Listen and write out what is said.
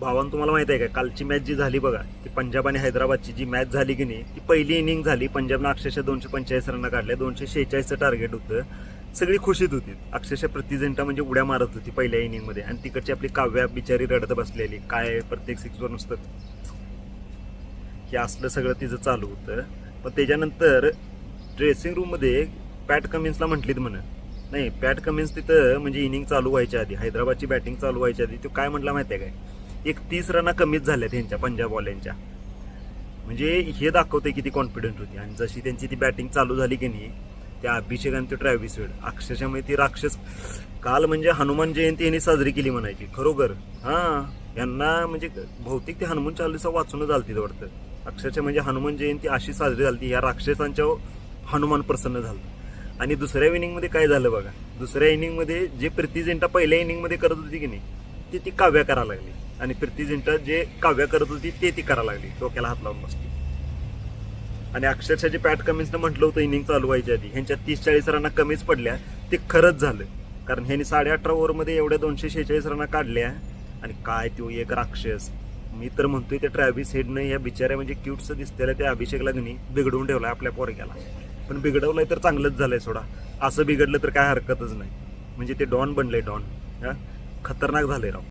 भावान तुम्हाला माहीत आहे का? कालची मॅच जी झाली बघा ती पंजाब आणि हैदराबादची जी मॅच झाली की नाही ती पहिली इनिंग झाली. पंजाबनं अक्षरशः दोनशे पंचेचाळीस रन काढले दोनशे शेहेचाळीसचं टार्गेट होतं. सगळी खुशीत होती. अक्षरशः प्रतिजंटा म्हणजे उड्या मारत होती पहिल्या इनिंगमध्ये आणि तिकडची आपली काव्या बिचारी रडत बसलेली. काय प्रत्येक सिक्सवर नुसतं हे असलं सगळं तिचं चालू होतं. पण त्याच्यानंतर ड्रेसिंग रूममध्ये पॅट कमिन्सला म्हटलीत म्हण. नाही पॅट कमिन्स तिथं म्हणजे इनिंग चालू व्हायच्या आधी हैदराबादची बॅटिंग चालू व्हायच्या आधी तो काय म्हटला माहिती आहे काय? एक तीस रना कमीच झाल्या त्यांच्या पंजाब वाल्यांच्या. म्हणजे हे दाखवते किती कॉन्फिडंट होती. आणि जशी त्यांची ती बॅटिंग चालू झाली की नाही त्या अभिषेक आणि ते ट्रॅव्हिस वेड. अक्षरशः ती राक्षस काल म्हणजे हनुमान जयंती यांनी साजरी केली म्हणायची. खरोखर. हां यांना म्हणजे भौतिक ते हनुमान चालीसा वाचूनच झालती वाटतं. अक्षरशः म्हणजे हनुमान जयंती अशी साजरी झाली या राक्षसांच्या हनुमान प्रसन्न झालं. आणि दुसऱ्या इनिंगमध्ये काय झालं बघा? दुसऱ्या इनिंगमध्ये जे प्रीती जिंटा पहिल्या इनिंगमध्ये करत होती की नाही ती ती काव्या करायला लागली. आणि प्रीती झिंटा जे काव्य करत होती ते ती करायला लागली. डोक्याला हात लावून बसली आणि अक्षरशः जे पॅट कमिन्सनं म्हटलं होतं इनिंग चालू व्हायच्या आधी. ह्यांच्या तीस चाळीस रना कमीच पडल्या. ते खरंच झालं. कारण ह्यांनी साडे अठरा ओव्हरमध्ये एवढ्या दोनशे शेहेचाळीस रना काढल्या. आणि काय तो एक राक्षस. मी तर म्हणतोय त्या ट्रॅव्हिस हेडनं या बिचाऱ्या म्हणजे क्यूटचं दिसतेल्या त्या अभिषेक लग्नी बिघडवून ठेवला आपल्या पोरग्याला. पण बिघडवलंय तर चांगलंच झालंय सोडा. असं बिघडलं तर काय हरकतच नाही. म्हणजे ते डॉन बनलंय डॉन. हा? खतरनाक झाले राव.